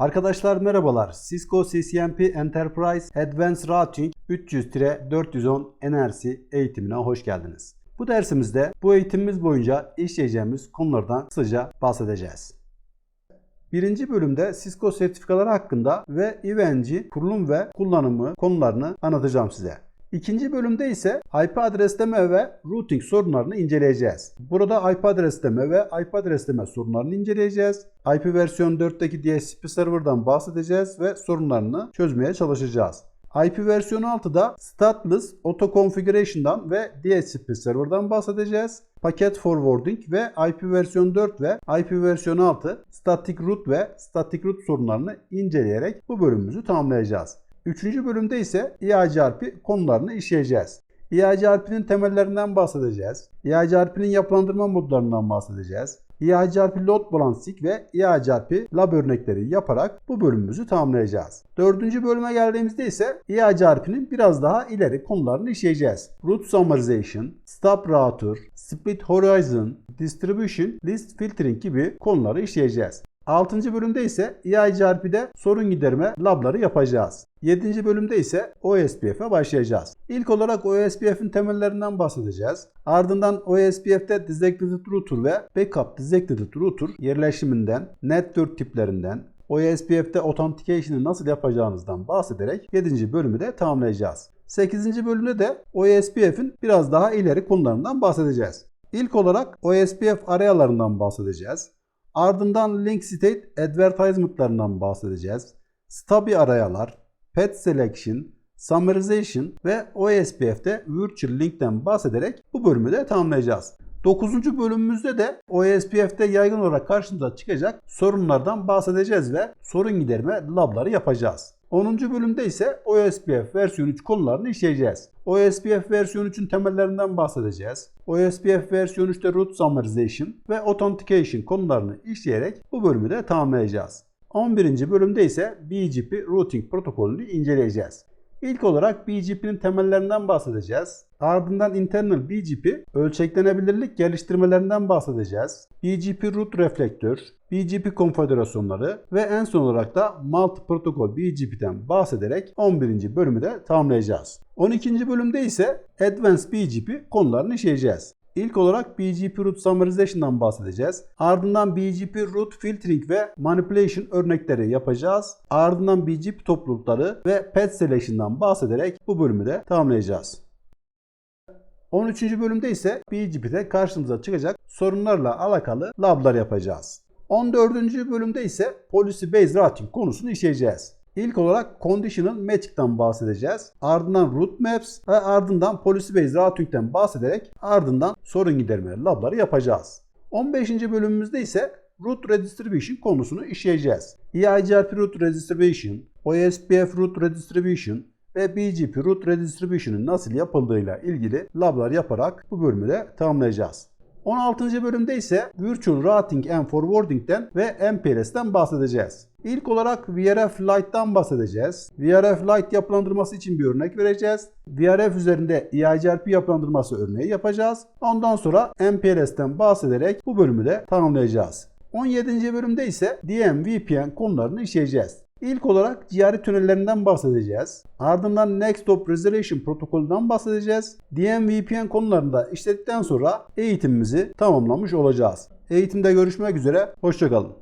Arkadaşlar merhabalar. Cisco CCNP Enterprise Advanced Routing 300-410 NRC eğitimine hoş geldiniz. Bu dersimizde bu eğitimimiz boyunca işleyeceğimiz konulardan kısaca bahsedeceğiz. Birinci bölümde Cisco sertifikaları hakkında ve IVNG kurulum ve kullanımı konularını anlatacağım size. İkinci bölümde ise IP adresleme ve routing sorunlarını inceleyeceğiz. Burada IP adresleme ve IP adresleme sorunlarını inceleyeceğiz. IP versiyon 4'teki DHCP server'dan bahsedeceğiz ve sorunlarını çözmeye çalışacağız. IP versiyon 6'da stateless auto configuration'dan ve DHCP server'dan bahsedeceğiz. Paket forwarding ve IP versiyon 4 ve IP versiyon 6 static root ve static root sorunlarını inceleyerek bu bölümümüzü tamamlayacağız. Üçüncü bölümde ise EIGRP konularını işleyeceğiz. EIGRP'nin temellerinden bahsedeceğiz. EIGRP'nin yapılandırma modlarından bahsedeceğiz. EIGRP Load Balancing ve EIGRP Lab örnekleri yaparak bu bölümümüzü tamamlayacağız. Dördüncü bölüme geldiğimizde ise EIGRP'nin biraz daha ileri konularını işleyeceğiz. Root Summarization, Stop Router, Split Horizon, Distribution, List Filtering gibi konuları işleyeceğiz. 6. bölümde ise EIGRP'de sorun giderme labları yapacağız. 7. bölümde ise OSPF'e başlayacağız. İlk olarak OSPF'in temellerinden bahsedeceğiz. Ardından OSPF'te Disaggregated Router ve Backup Disaggregated Router yerleşiminden, network tiplerinden, OSPF'te Authentication'ı nasıl yapacağınızdan bahsederek 7. bölümü de tamamlayacağız. 8. bölümde de OSPF'in biraz daha ileri konularından bahsedeceğiz. İlk olarak OSPF arayalarından bahsedeceğiz. Ardından link state advertisement'larından bahsedeceğiz. Stubby arayalar, pet selection, summarization ve OSPF'te virtual link'ten bahsederek bu bölümü de tamamlayacağız. 9. bölümümüzde de OSPF'te yaygın olarak karşımıza çıkacak sorunlardan bahsedeceğiz ve sorun giderme labları yapacağız. 10. bölümde ise OSPF versiyon 3 konularını işleyeceğiz. OSPF versiyon 3'ün temellerinden bahsedeceğiz. OSPF versiyon 3'te root summarization ve authentication konularını işleyerek bu bölümü de tamamlayacağız. 11. bölümde ise BGP routing protokolünü inceleyeceğiz. İlk olarak BGP'nin temellerinden bahsedeceğiz. Ardından internal BGP ölçeklenebilirlik geliştirmelerinden bahsedeceğiz. BGP root reflektör, BGP konfigürasyonları ve en son olarak da multi protokol BGP'den bahsederek 11. bölümü de tamamlayacağız. 12. bölümde ise Advanced BGP konularını işleyeceğiz. İlk olarak BGP Root Summarization'dan bahsedeceğiz. Ardından BGP Root Filtering ve Manipulation örnekleri yapacağız. Ardından BGP toplulukları ve Pet Selection'dan bahsederek bu bölümü de tamamlayacağız. 13. bölümde ise BGP'de karşımıza çıkacak sorunlarla alakalı lablar yapacağız. 14. bölümde ise Policy Based Routing konusunu işleyeceğiz. İlk olarak Conditional Magic'ten bahsedeceğiz. Ardından Root Maps ve ardından Policy Based Routing'den bahsederek ardından sorun giderme labları yapacağız. 15. bölümümüzde ise Root Redistribution konusunu işleyeceğiz. EIGRP Root Redistribution, OSPF Root Redistribution ve BGP Root Redistribution'ın nasıl yapıldığıyla ilgili lablar yaparak bu bölümü de tamamlayacağız. 16. bölümde ise Virtual Routing and Forwarding'den ve MPLS'ten bahsedeceğiz. İlk olarak VRF Lite'dan bahsedeceğiz. VRF Lite yapılandırması için bir örnek vereceğiz. VRF üzerinde EIGRP yapılandırması örneği yapacağız. Ondan sonra MPLS'ten bahsederek bu bölümü de tamamlayacağız. 17. bölümde ise DM VPN konularını işleyeceğiz. İlk olarak cihari tünellerinden bahsedeceğiz. Ardından Next Stop Resolution protokolünden bahsedeceğiz. DM VPN konularında işledikten sonra eğitimimizi tamamlamış olacağız. Eğitimde görüşmek üzere, hoşçakalın.